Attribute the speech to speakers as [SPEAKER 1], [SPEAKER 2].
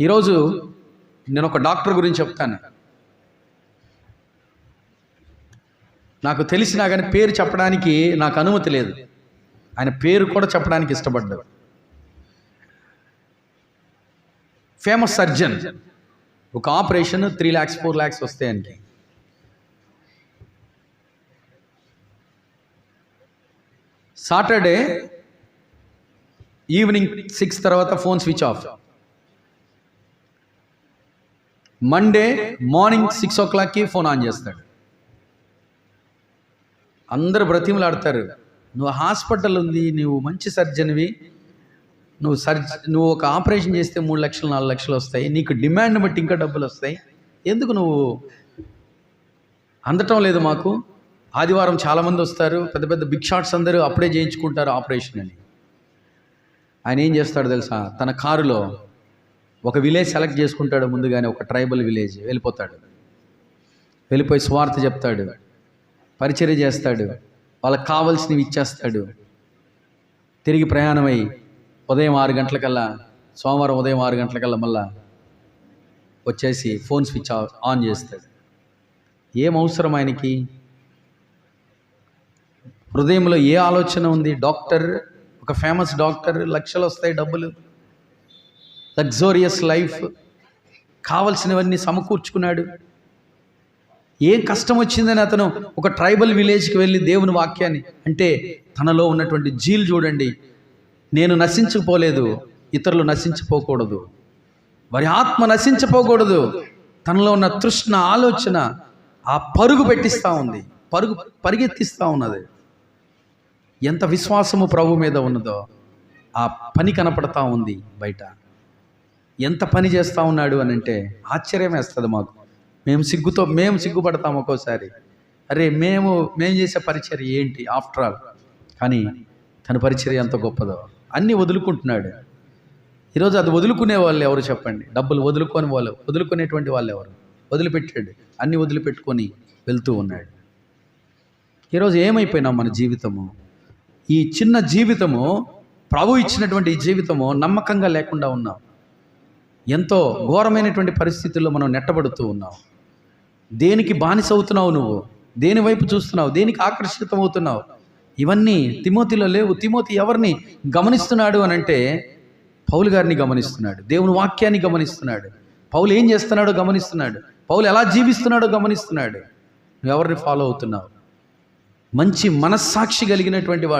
[SPEAKER 1] ఈరోజు నేను ఒక డాక్టర్ గురించి చెప్తాను. నాకు తెలిసినా కానీ పేరు చెప్పడానికి నాకు అనుమతి లేదు. ఆయన పేరు కూడా చెప్పడానికి ఇష్టపడ్డాడు. Famous surgeon. ఒక operation three lakhs four lakhs వస్తాయండి. సాటర్డే ఈవినింగ్ సిక్స్ తర్వాత phone switch off. Monday morning six ఓ క్లాక్కి ఫోన్ ఆన్ చేస్తాడు. అందరు బ్రతిమలాడతారు. నువ్వు హాస్పిటల్ ఉంది నువ్వు మంచి సర్జన్వి నువ్వు సర్జ నువ్వు ఒక ఆపరేషన్ చేస్తే మూడు లక్షలు నాలుగు లక్షలు వస్తాయి. నీకు డిమాండ్ బట్టి ఇంకా డబ్బులు వస్తాయి. ఎందుకు నువ్వు అందటం లేదు మాకు? ఆదివారం చాలామంది వస్తారు. పెద్ద పెద్ద బిగ్ షాట్స్ అందరూ అప్పుడే చేయించుకుంటారు ఆపరేషన్ అని. ఆయన ఏం చేస్తాడు తెలుసా? తన కారులో ఒక విలేజ్ సెలెక్ట్ చేసుకుంటాడు ముందుగానే ఒక ట్రైబల్ విలేజ్ వెళ్ళిపోతాడు. వెళ్ళిపోయి స్వార్థ చెప్తాడు పరిచర్య చేస్తాడు వాళ్ళకి కావలసినవి ఇచ్చేస్తాడు. తిరిగి ప్రయాణమై ఉదయం ఆరు గంటలకల్లా సోమవారం ఉదయం ఆరు గంటలకల్లా మళ్ళా వచ్చేసి ఫోన్ స్విచ్ ఆన్ చేస్తాడు. ఏం అవసరం ఆయనకి? హృదయంలో ఏ ఆలోచన ఉంది? డాక్టర్ ఒక ఫేమస్ డాక్టర్ లక్షలు వస్తాయి డబ్బులు. లగ్జోరియస్ లైఫ్ కావలసినవన్నీ సమకూర్చుకున్నాడు. ఏం కష్టం వచ్చిందని అతను ఒక ట్రైబల్ విలేజ్కి వెళ్ళి దేవుని వాక్యాన్ని అంటే తనలో ఉన్నటువంటి జీలు చూడండి నేను నశించిపోలేదు ఇతరులు నశించిపోకూడదు. వారి ఆత్మ నశించిపోకూడదు తనలో ఉన్న తృష్ణ ఆలోచన ఆ పరుగు పెట్టిస్తూ ఉంది పరుగు పరిగెత్తిస్తూ ఉన్నది. ఎంత విశ్వాసము ప్రభు మీద ఉన్నదో ఆ పని కనపడతా ఉంది బయట. ఎంత పని చేస్తూ ఉన్నాడు అని అంటే ఆశ్చర్యం వేస్తుంది మాకు. మేము సిగ్గుతో మేము సిగ్గుపడతాం ఒక్కోసారి. అరే మేము మేము చేసే పరిచర్య ఏంటి ఆఫ్టర్ ఆల్? కానీ తన పరిచర్య ఎంత గొప్పదో. అన్నీ వదులుకుంటున్నాడు. ఈరోజు అది వదులుకునే వాళ్ళు ఎవరు చెప్పండి? డబ్బులు వదులుకొని వాళ్ళు వదులుకునేటువంటి వాళ్ళు ఎవరు? వదిలిపెట్టాడు. అన్నీ వదిలిపెట్టుకొని వెళ్తూ ఉన్నాడు. ఈరోజు ఏమైపోయినాం మన జీవితము? ఈ చిన్న జీవితము ప్రభు ఇచ్చినటువంటి ఈ జీవితము నమ్మకంగా లేకుండా ఉన్నాం. ఎంతో ఘోరమైనటువంటి పరిస్థితుల్లో మనం నెట్టబడుతూ ఉన్నాం. దేనికి బానిస అవుతున్నావు నువ్వు? దేని వైపు చూస్తున్నావు? దేనికి ఆకర్షితమవుతున్నావు? ఇవన్నీ తిమోతిలో లేవు. తిమోతి ఎవరిని గమనిస్తున్నాడు అని అంటే పౌలు గారిని గమనిస్తున్నాడు. దేవుని వాక్యాన్ని గమనిస్తున్నాడు. పౌలు ఏం చేస్తున్నాడో గమనిస్తున్నాడు. పౌలు ఎలా జీవిస్తున్నాడో గమనిస్తున్నాడు. నువ్వు ఎవరిని ఫాలో అవుతున్నావు? మంచి మనస్సాక్షి కలిగినటువంటి వాడు